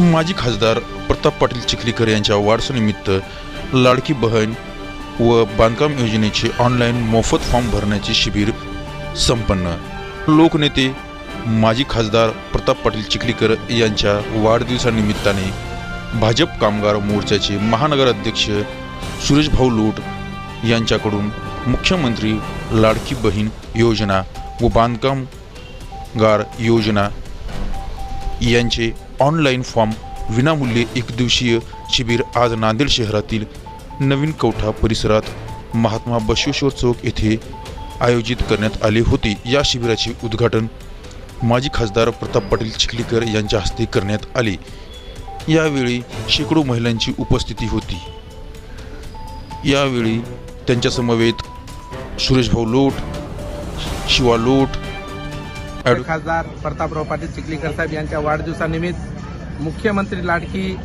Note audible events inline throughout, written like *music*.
माजी खासदार प्रताप पाटील चिखलीकर यांच्या वाढसनिमित्त लाडकी बहीण व बांधकाम योजनेचे ऑनलाईन मोफत फॉर्म भरण्याचे शिबिर संपन्न. लोकनेते माजी खासदार प्रताप पाटील चिखलीकर यांच्या वाढदिवसानिमित्ताने भाजप कामगार मोर्चाचे महानगर अध्यक्ष सुरेश भाऊ लोट यांच्याकडून मुख्यमंत्री लाडकी बहीण योजना व बांधकामगार योजना यांचे ऑनलाईन फॉर्म विनामूल्य एकदिवसीय शिबिर आज नांदेड शहरातील नवीन कवठा परिसरात महात्मा बसवेश्वर चौक येथे आयोजित करण्यात आले होते. या शिबिराचे उद्घाटन माजी खासदार प्रताप पाटील चिखलीकर यांच्या हस्ते करण्यात आले. यावेळी शेकडो महिलांची उपस्थिती होती. यावेळी त्यांच्यासमवेत सुरेशभाऊ लोट शिवा लोट खासदार प्रतापराव पाटील चिखलीकर साहेब यांच्या वाढदिवसानिमित्त मुख्यमंत्री लाडकी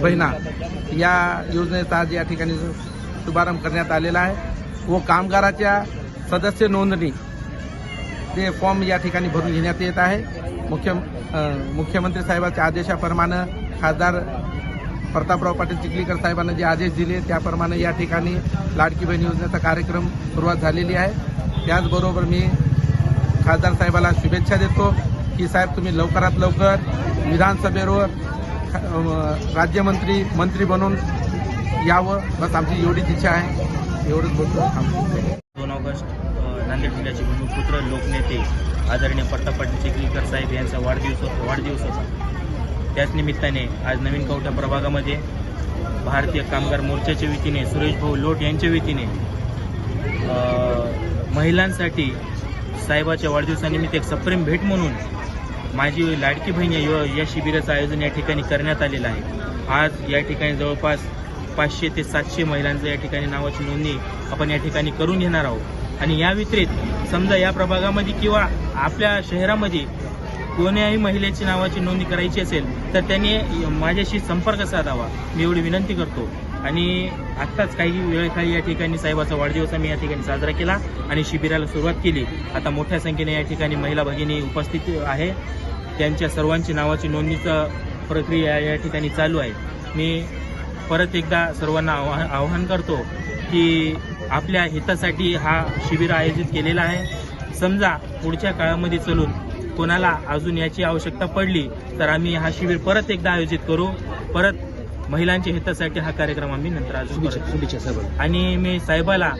बहिणा या योजनेचा आज या ठिकाणी शुभारंभ करण्यात आलेला आहे व कामगाराच्या सदस्य नोंदणी ते फॉर्म या ठिकाणी भरून घेण्यात येत आहे. मुख्य मुख्यमंत्री साहेबांच्या आदेशाप्रमाणे खासदार प्रतापराव पाटील चिखलीकर साहेबांना जे आदेश दिले त्याप्रमाणे या ठिकाणी लाडकी बहीण योजनेचा कार्यक्रम सुरुवात झालेली आहे. त्याचबरोबर मी खासदार साहेबाला शुभेच्छा देतो की साहेब तुम्ही लवकरात लवकर विधानसभेवर राज्यमंत्री मंत्री बनून यावं. बस आमची एवढीच इच्छा आहे. एवढंच बोलतो. दोन ऑगस्ट नांदेड जिल्ह्याचे भूमिपुत्र लोकनेते आदरणीय पट्टापाटी चिखलीकर साहेब यांचा वाढदिवस वाढदिवस होता. त्याच निमित्ताने आज नवीन कवठा प्रभागामध्ये भारतीय कामगार मोर्चाच्या वतीने सुरेश भाऊ लोट यांच्या वतीने महिलांसाठी साहेबाच्या वाढदिवसानिमित्त एक सप्रेम भेट म्हणून माझी लाडकी बहीण या या शिबिराचं आयोजन या ठिकाणी करण्यात आलेलं आहे. आज या ठिकाणी जवळपास पाचशे ते सातशे महिलांचं या ठिकाणी नावाची नोंदणी आपण या ठिकाणी करून घेणार आहोत. आणि या व्यतिरिक्त समजा या प्रभागामध्ये किंवा आपल्या शहरामध्ये कोण्याही महिलेची नावाची नोंदणी करायची असेल तर त्यांनी माझ्याशी संपर्क साधावा. मी एवढी विनंती करतो. आणि आत्ताच काही वेळखाळी या ठिकाणी साहेबाचा वाढदिवस आम्ही या ठिकाणी साजरा केला आणि शिबिराला सुरुवात केली. आता मोठ्या संख्येने या ठिकाणी महिला भगिनी उपस्थित आहे. त्यांच्या सर्वांची नावाची नोंदणीचं प्रक्रिया या ठिकाणी चालू आहे. मी परत एकदा सर्वांना आव्हा आवाहन करतो की आपल्या हितासाठी हा शिबिर आयोजित केलेला आहे. समजा पुढच्या काळामध्ये चलून कोणाला अजून याची आवश्यकता पडली तर आम्ही हा शिबिर परत एकदा आयोजित करू. परत महिलांच्या हितासाठी हा कार्यक्रम आम्ही नंतर अजून परत करू. आणि मी साहेबाला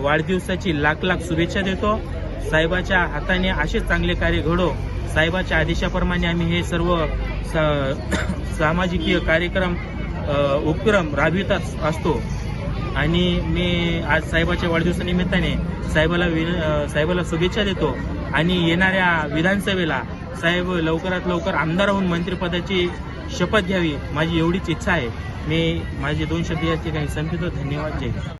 वाढदिवसाची लाख लाख शुभेच्छा देतो. साहेबाच्या हाताने असेच चांगले कार्य घडो. साहेबाच्या आदेशाप्रमाणे आम्ही हे सर्व स- *coughs* सामाजिक कार्यक्रम उपक्रम राबवित असतो. आणि मी आज साहेबाच्या वाढदिवसानिमित्ताने साहेबाला विन- साहेबाला शुभेच्छा देतो. आणि येणाऱ्या विधानसभेला साहेब लवकरात लवकर आमदार होऊन मंत्रिपदाची शपथ घ्यावी माझी एवढीच इच्छा आहे. मी माझे दोन शब्द या ठिकाणी संपितो धन्यवाद जय